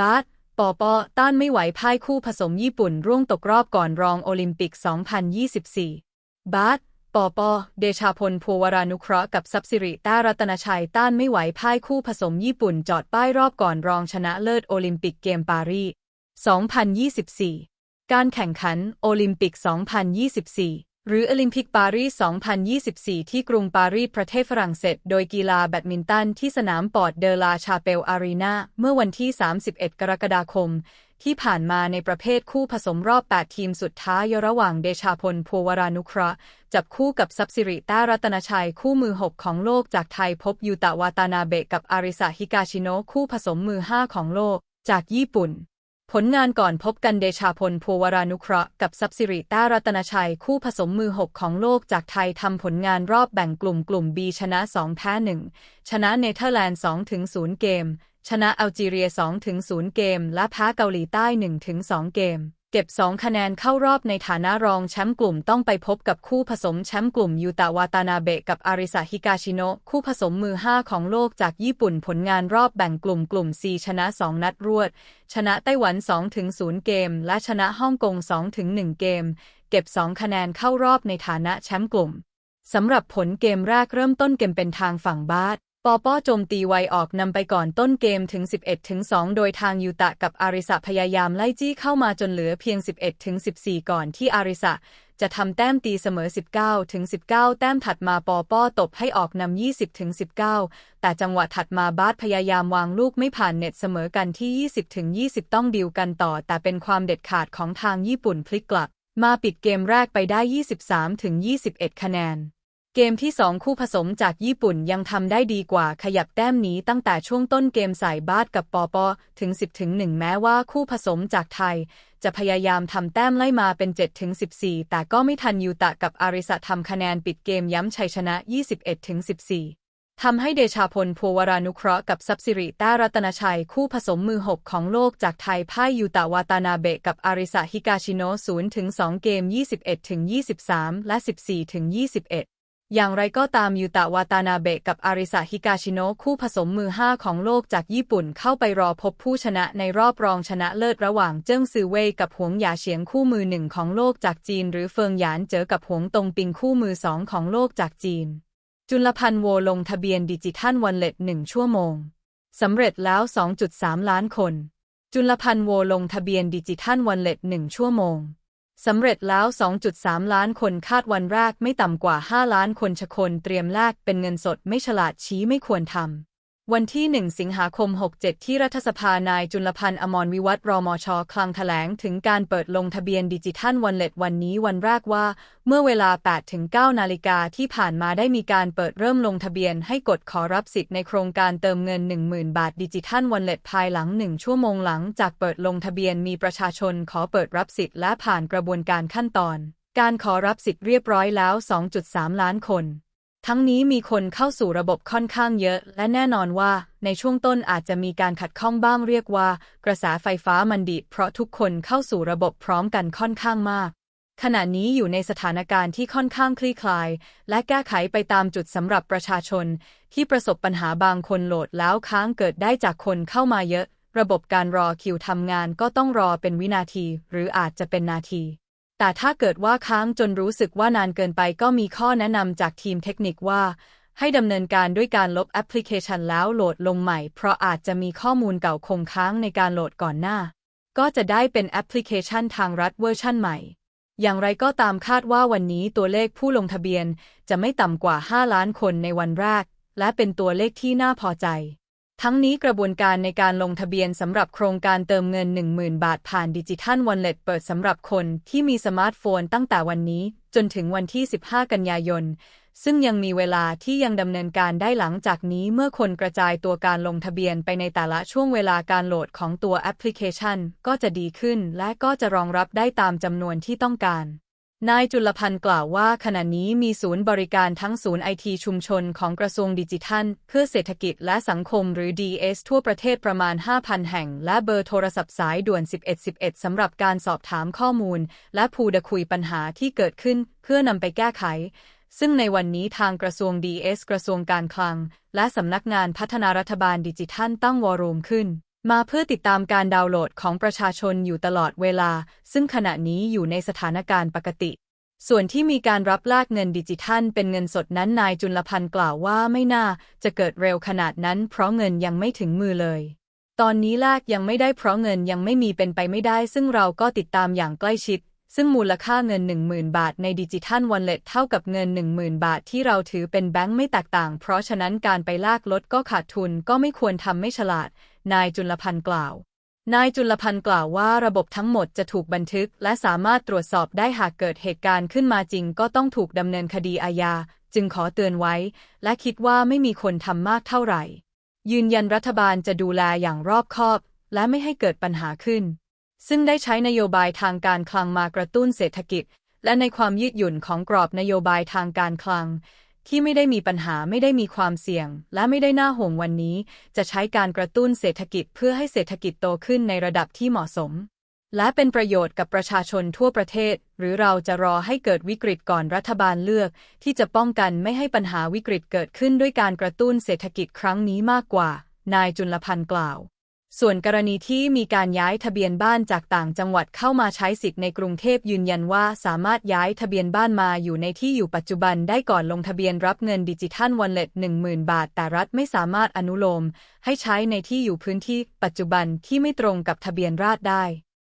บาสปอปอต้านไม่ไหวพ่ายคู่ผสมญี่ปุ่น ร่วงตกรอบก่อนรองโอลิมปิก 2024 บาสปอปอเดชาพลภูวรานุเคราะห์กับซับซิริต้ารัตนชัยต้านไม่ไหวพ่ายคู่ผสมญี่ปุ่น จอดป้ายรอบก่อนรองชนะเลิศโอลิมปิกเกมปารีส2024 การแข่งขันโอลิมปิก 2024 หรือโอลิมปิกปารีส 2024 ที่กรุงปารีสประเทศฝรั่งเศส โดยกีฬาแบดมินตันที่สนามปอร์ดเดลาชาเปลอารีนาเมื่อวันที่ 31 กรกฎาคม ที่ผ่านมาในประเภทคู่ผสมรอบ 8 ทีมสุดท้ายระหว่างเดชาพลภูวรานุเคราะห์จับคู่กับซับซิริต้ารัตนชัยคู่มือ 6 ของโลกจากไทยพบยูตะวาตานาเบะกับอาริสาฮิกาชิโนะคู่ผสมมือ 5 ของโลก จากญี่ปุ่น ผลงานก่อนพบกันเดชาพลภูวรานุเคราะห์กับซับซิริต้ารัตนชัยคู่ผสมมือ 6 ของโลกจากไทยทำผลงานรอบแบ่งกลุ่มกลุ่ม B ชนะ 2 แพ้ 1 ชนะเนเธอร์แลนด์2-0เกม ชนะอัลจีเรีย2-0เกม และแพ้เกาหลีใต้1-2เกม เก็บ 2 คะแนนเข้ารอบในฐานะรองแชมป์กลุ่มต้องไปพบกับคู่ผสมแชมป์กลุ่มยูตะวาตานาเบะกับอาริสาฮิกาชิโนะคู่ผสมมือ 5 ของโลกจากญี่ปุ่นผลงานรอบแบ่งกลุ่มกลุ่ม C ชนะ 2 นัดรวด ชนะไต้หวัน 2-0 เกม และชนะฮ่องกง 2-1 เกม เก็บ 2 คะแนนเข้ารอบในฐานะแชมป์กลุ่มสำหรับผลเกมแรกเริ่มต้นเกมเป็นทางฝั่งบาส ปอป้อโจมตีไวออกนำไปก่อนต้นเกมถึง 11ถึง2โดยทางยูตะกับอาริสะพยายามไล่จี้เข้ามาจนเหลือเพียง 11ถึง14 ก่อนที่อาริสะจะทำแต้มตีเสมอ 19ถึง19 แต้มถัดมาปอป้อตบให้ออกนำ 20ถึง19 แต่จังหวะถัดมาบาสพยายามวางลูกไม่ผ่านเน็ตเสมอกันที่ 20ถึง20 ต้องดิวกันต่อ แต่เป็นความเด็ดขาดของทางญี่ปุ่นพลิกกลับ มาปิดเกมแรกไปได้ 23ถึง21 คะแนน เกมที่ 2 คู่ผสมจากญี่ปุ่นยังทำได้ดีกว่าขยับแต้มนี้ตั้งแต่ช่วงต้นเกมใส่บาสกับปอปอถึง 10ถึง1แม้ว่าคู่ผสมจากไทย จะพยายามทำแต้มไล่มาเป็น7ถึง14 แต่ก็ไม่ทันยูตะกับอาริสะทำคะแนนปิดเกมย้ำชัยชนะ 21ถึง14ทำให้เดชาพลภูวรานุเคราะห์กับซับซิริต้ารัตนชัย คู่ผสมมือ 6 ของโลกจากไทยพ่ายยูตะวาตานาเบะกับอาริสะฮิกาชิโนะ0ถึง2เกม 21ถึง23 และ 14ถึง21 อย่างไรก็ตามยูตะวาตานาเบะกับอาริสาฮิกาชิโนะคู่ผสมมือห้าของโลกจากญี่ปุ่นเข้าไปรอพบผู้ชนะในรอบรองชนะเลิศระหว่างเจิ้งซือเว่ยกับหวงหยาเฉียงคู่มือหนึ่งของโลกจากจีน หรือเฟิงหยานเจอกับหวงตงปิงคู่มือสองของโลกจากจีน จุลพันธ์โวลงทะเบียนดิจิทัลวันเล็ตหนึ่งชั่วโมงสำเร็จแล้ว 2.3 ล้านคน จุลพันธ์โวลงทะเบียนดิจิทัลวันเล็ตหนึ่งชั่วโมง สำเร็จแล้ว 2.3 ล้านคนคาดวันแรกไม่ต่ำกว่า 5 ล้านคนชะคนเตรียมแลกเป็นเงินสดไม่ฉลาดชี้ไม่ควรทำ วันที่ 1 สิงหาคม 67 ที่รัฐสภานายจุลพันธ์อมรวิวัฒรรมช คลังแถลงถึงการเปิดลงทะเบียนดิจิทัลวันเล็ตวันนี้วันแรกว่า เมื่อเวลา 8-9 นาฬิกาที่ผ่านมาได้มีการเปิดเริ่มลงทะเบียนให้กดขอรับสิทธิ์ในโครงการเติมเงิน 10,000 บาทดิจิทัลวันเล็ตภายหลัง 1 ชั่วโมงหลังจากเปิดลงทะเบียนมีประชาชนขอเปิดรับสิทธิ์และผ่านกระบวนการขั้นตอน การขอรับสิทธิ์เรียบร้อยแล้ว 2.3 ล้านคน ทั้งนี้มีคนเข้าสู่ระบบค่อนข้างเยอะ และแน่นอนว่า ในช่วงต้นอาจจะมีการขัดข้องบ้างเรียกว่า กระแสไฟฟ้ามันดีเพราะทุกคนเข้าสู่ระบบพร้อมกันค่อนข้างมาก ขณะนี้อยู่ในสถานการณ์ที่ค่อนข้างคลี่คลาย และแก้ไขไปตามจุดสำหรับประชาชน ที่ประสบปัญหาบางคนโหลดแล้วค้างเกิดได้จากคนเข้ามาเยอะ ระบบการรอคิวทำงานก็ต้องรอเป็นวินาที หรืออาจจะเป็นนาที แต่ถ้าเกิดว่าค้างจนรู้สึกว่านานเกินไปก็มีข้อแนะนำจากทีมเทคนิคว่า ให้ดำเนินการด้วยการลบแอปพลิเคชันแล้วโหลดลงใหม่ เพราะอาจจะมีข้อมูลเก่าคงค้างในการโหลดก่อนหน้า ก็จะได้เป็นแอปพลิเคชันทางรัฐเวอร์ชั่นใหม่ อย่างไรก็ตามคาดว่าวันนี้ตัวเลขผู้ลงทะเบียนจะไม่ต่ำกว่า 5 ล้านคนในวันแรก และเป็นตัวเลขที่น่าพอใจ ทั้งนี้กระบวนการในการลงทะเบียนสำหรับโครงการเติมเงิน 10,000 บาทผ่านดิจิทัลวอลเล็ตเปิดสำหรับคนที่มีสมาร์ทโฟนตั้งแต่วันนี้จนถึงวันที่ 15 กันยายน ซึ่งยังมีเวลาที่ยังดำเนินการได้หลังจากนี้เมื่อคนกระจายตัวการลงทะเบียนไปในแต่ละช่วงเวลาการโหลดของตัวแอปพลิเคชัน ก็จะดีขึ้นและก็จะรองรับได้ตามจำนวนที่ต้องการ นายจุลพันธ์กล่าวว่าขณะนี้มีศูนย์บริการทั้งศูนย์ไอทีชุมชนของกระทรวงดิจิทัล เพื่อเศรษฐกิจและสังคมหรือ DS ทั่วประเทศประมาณ 5,000 แห่ง และเบอร์โทรศัพท์สายด่วน 1111 สำหรับการสอบถามข้อมูล และพูดคุยปัญหาที่เกิดขึ้นเพื่อนำไปแก้ไข ซึ่งในวันนี้ทางกระทรวง DS กระทรวงการคลัง และสำนักงานพัฒนารัฐบาลดิจิทัลตั้งวอรูมขึ้น มาเพื่อติดตามการดาวน์โหลดของประชาชนอยู่ตลอดเวลา ซึ่งขณะนี้อยู่ในสถานการณ์ปกติ ส่วนที่มีการรับลากเงินดิจิทัล เป็นเงินสดนั้นนายจุลพันธ์กล่าวว่าไม่น่าจะเกิดเร็วขนาดนั้นเพราะเงินยังไม่ถึงมือเลย ตอนนี้ลากยังไม่ได้เพราะเงินยังไม่มีเป็นไปไม่ได้ ซึ่งเราก็ติดตามอย่างใกล้ชิด ซึ่งมูลค่าเงิน 10,000 บาทในดิจิทัลวอลเล็ตเท่ากับเงิน 10,000 บาทที่เราถือเป็นแบงค์ไม่แตกต่าง เพราะฉะนั้นการไปลากรถก็ขาดทุนก็ไม่ควรทำไม่ฉลาด นายจุลพันธ์กล่าว นายจุลพันธ์กล่าวว่าระบบทั้งหมดจะถูกบันทึก และสามารถตรวจสอบได้หากเกิดเหตุการณ์ขึ้นมาจริง ก็ต้องถูกดำเนินคดีอาญา จึงขอเตือนไว้ และคิดว่าไม่มีคนทำมากเท่าไหร่ ยืนยันรัฐบาลจะดูแลอย่างรอบคอบ และไม่ให้เกิดปัญหาขึ้น ซึ่งได้ใช้นโยบายทางการคลังมากระตุ้นเศรษฐกิจ และในความยืดหยุ่นของกรอบนโยบายทางการคลัง ที่ไม่ได้มีปัญหาไม่ได้มีความเสี่ยง และไม่ได้น่าห่วงวันนี้ จะใช้การกระตุ้นเศรษฐกิจเพื่อให้เศรษฐกิจโตขึ้นในระดับที่เหมาะสม และเป็นประโยชน์กับประชาชนทั่วประเทศ หรือเราจะรอให้เกิดวิกฤตก่อนรัฐบาลเลือก ที่จะป้องกันไม่ให้ปัญหาวิกฤตเกิดขึ้นด้วยการกระตุ้นเศรษฐกิจครั้งนี้มากกว่า นายจุลพันธ์กล่าว ส่วนกรณีที่มีการย้ายทะเบียนบ้านจากต่างจังหวัดเข้ามาใช้สิทธิ์ในกรุงเทพยืนยันว่าสามารถย้ายทะเบียนบ้านมาอยู่ในที่อยู่ปัจจุบันได้ก่อนลงทะเบียนรับเงินดิจิทัลวอลเล็ต10,000บาท แต่รัฐไม่สามารถอนุโลม ให้ใช้ในที่อยู่พื้นที่ปัจจุบันที่ไม่ตรงกับทะเบียนราษฎรได้